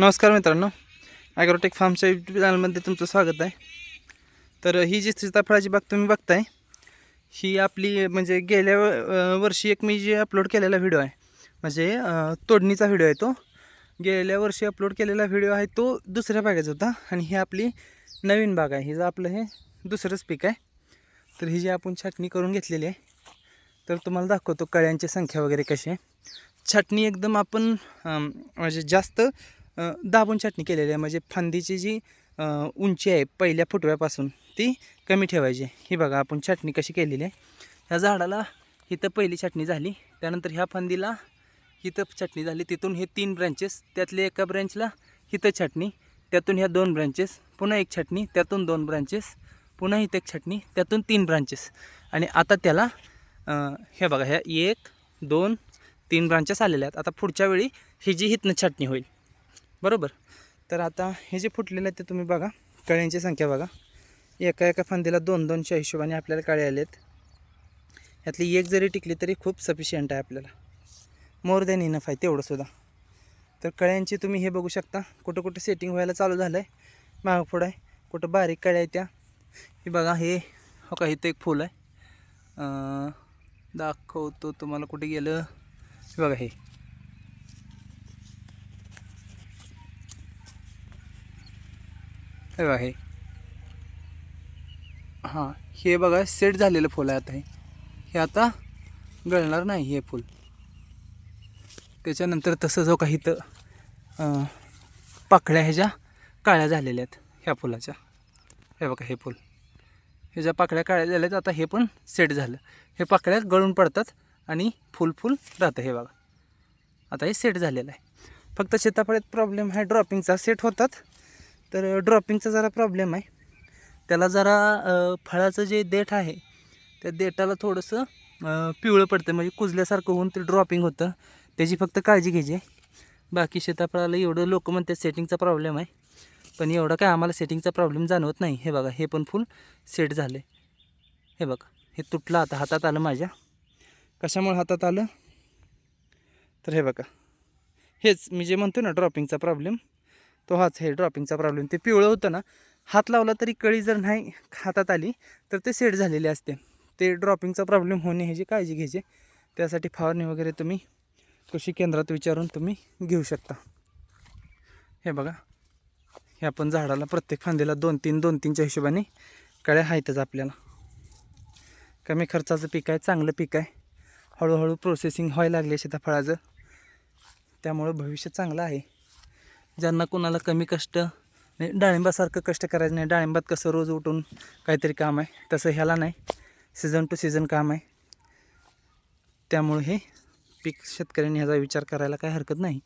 नमस्कार मित्रांनो. ॲग्रोटेक फार्मच्या यूट्यूब चॅनलमध्ये तुमचं स्वागत आहे. तर ही जी सीताफळाची बाग तुम्ही बघताय ही आपली म्हणजे गेल्या वर्षी एक मी जे अपलोड केलेला व्हिडिओ आहे म्हणजे तोडणीचा व्हिडिओ आहे तो. गेल्या वर्षी अपलोड केलेला व्हिडिओ आहे तो दुसऱ्या बागेचा होता आणि ही आपली नवीन बाग आहे. हिचं आपलं हे दुसरंच पीक आहे. तर ही जी आपण छाटणी करून घेतलेली आहे तर तुम्हाला दाखवतो कळ्यांची संख्या वगैरे कशी आहे. छाटणी एकदम आपण म्हणजे जास्त दाबून छाटणी केलेली आहे. म्हणजे फांदीची जी उंची आहे पहिल्या फुटव्यापासून ती कमी ठेवायची ही बघा आपण छाटणी कशी केलेली आहे. ह्या झाडाला इथं पहिली छाटणी झाली. त्यानंतर ह्या फांदीला इथं छाटणी झाली. तिथून हे तीन ब्रँचेस त्यातले एका ब्रँचला इथं छाटणी त्यातून ह्या दोन ब्रँचेस पुन्हा एक छाटणी त्यातून दोन ब्रँचेस पुन्हा इथं एक छाटणी त्यातून तीन ब्रांचेस आणि आता त्याला हे बघा ह्या एक दोन तीन ब्रांचेस आलेल्या आहेत. आता पुढच्या वेळी ही जी हितनं छाटणी होईल बरोबर. तर आता हे जे फुटलेलं आहे ते तुम्ही बघा कळ्यांची संख्या बघा. एका एका फांदीला दोन दोनच्या हिशोबाने आपल्याला कळे आले आहेत ह्यातली एक जरी टिकली तरी खूप सफिशियंट आहे आपल्याला. मोर दॅन इनफ आहे तेवढंसुद्धा तर कळ्यांची तुम्ही हे बघू शकता कुठं कुठं सेटिंग व्हायला चालू झालं आहे महागफोड आहे कुठं बारीक कळ्या आहेत त्या. हे बघा हे हो का इथं एक फूल आहे. दाखवतो तुम्हाला कुठे गेलं. हे बघा हे. हे बघा हे. हां हे बघा सेट झालेलं फुल आहे आता हे. हे आता गळणार नाही हे फुल. त्याच्यानंतर तसं जो काही इथं पाकळ्या ह्याच्या काळ्या झालेल्या आहेत ह्या फुलाच्या. हे बघा हे फुल. ह्याच्या पाकळ्या काळ्या झाल्या आहेत आता हे पण सेट झालं. हे पाकळ्या गळून पडतात आणि फुल फुल राहतं हे बघा. आता हे सेट झालेलं आहे. फक्त शेताफळ्यात प्रॉब्लेम आहे ड्रॉपिंगचा सेट होतात तर ड्रॉपिंगचा जरा प्रॉब्लेम आहे. त्याला जरा फळाचं जे देठ आहे त्या देठाला थोडंसं पिवळं पडतं म्हणजे कुजल्यासारखं होऊन ते ड्रॉपिंग होतं. त्याची फक्त काळजी घ्यायची आहे. बाकी सीताफळाला एवढं लोक म्हणतात सेटिंगचा प्रॉब्लेम आहे. पण एवढा काय आम्हाला सेटिंगचा प्रॉब्लेम जाणवत नाही. हे बघा हे पण फुल सेट झालं हे बघा हे तुटलं आता हातात आलं माझ्या. कशामुळे हातात आलं? तर हे बघा हेच मी जे म्हणतो ना ड्रॉपिंगचा प्रॉब्लेम तो हाच हे ड्रॉपिंगचा प्रॉब्लेम ते पिवळं होतं ना हात लावला तरी कळी जर नाही हातात आली तर ते सेट झालेले असते. ते ड्रॉपिंगचा प्रॉब्लेम होणे ह्याची काळजी घ्यायची त्यासाठी फवारणी वगैरे तुम्ही कृषी केंद्रात विचारून तुम्ही घेऊ शकता. हे बघा हे आपण झाडाला प्रत्येक फांदीला दोन तीन दोन तीनच्या हिशोबाने कळ्या आहेतच आपल्याला. कमी खर्चाचं पीक आहे चांगलं पीक आहे. हळूहळू प्रोसेसिंग व्हायला लागले शेताफळाचं. त्यामुळं भविष्य चांगलं आहे. ज्यांना कोणाला कमी कष्ट नाही डाळिंबासारखं कष्ट करायचं नाही. डाळिंबात कसं रोज उठून काहीतरी काम आहे तसं ह्याला नाही. सीझन टू सीझन काम आहे. त्यामुळे हे पीक शेतकऱ्यांनी ह्याचा विचार करायला काही हरकत नाही.